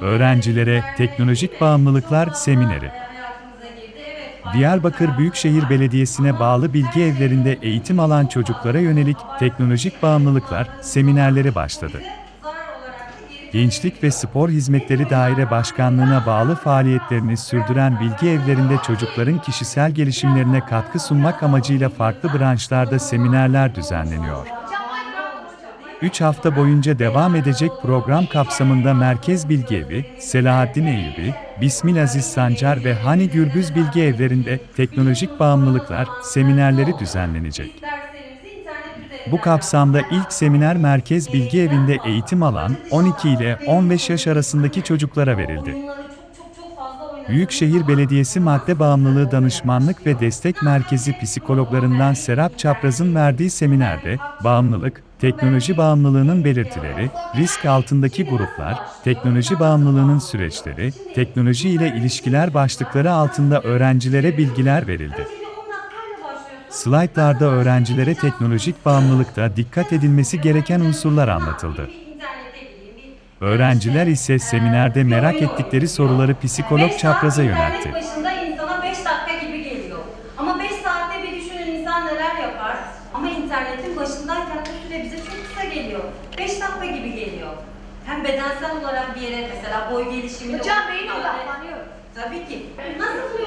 Öğrencilere teknolojik bağımlılıklar semineri. Diyarbakır Büyükşehir Belediyesi'ne bağlı bilgi evlerinde eğitim alan çocuklara yönelik teknolojik bağımlılıklar seminerleri başladı. Gençlik ve Spor Hizmetleri Daire Başkanlığı'na bağlı faaliyetlerini sürdüren bilgi evlerinde çocukların kişisel gelişimlerine katkı sunmak amacıyla farklı branşlarda seminerler düzenleniyor. 3 hafta boyunca devam edecek program kapsamında Merkez Bilgi Evi, Selahaddin Eyyubi, Bismil Aziz Sancar ve Hani Gürbüz Bilgi Evlerinde teknolojik bağımlılıklar seminerleri düzenlenecek. Bu kapsamda ilk seminer Merkez Bilgi Evi'nde eğitim alan 12 ile 15 yaş arasındaki çocuklara verildi. Büyükşehir Belediyesi Madde Bağımlılığı Danışmanlık ve Destek Merkezi psikologlarından Serap Çapraz'ın verdiği seminerde, bağımlılık, teknoloji bağımlılığının belirtileri, risk altındaki gruplar, teknoloji bağımlılığının süreçleri, teknoloji ile ilişkiler başlıkları altında öğrencilere bilgiler verildi. Slaytlarda öğrencilere teknolojik bağımlılıkta dikkat edilmesi gereken unsurlar anlatıldı. Öğrenciler ise seminerde merak ettikleri soruları psikolog çapraza yöneltti. Dakika gibi geliyor. Ama 5 saatte bir düşünün insan neler yapar. Ama internetin başındayken bu süre bize çok kısa geliyor. 5 dakika gibi geliyor. Hem bedensel olarak bir yere mesela boy gelişimi... Hocam beyin odaklanıyor. Tabii ki. Nasıl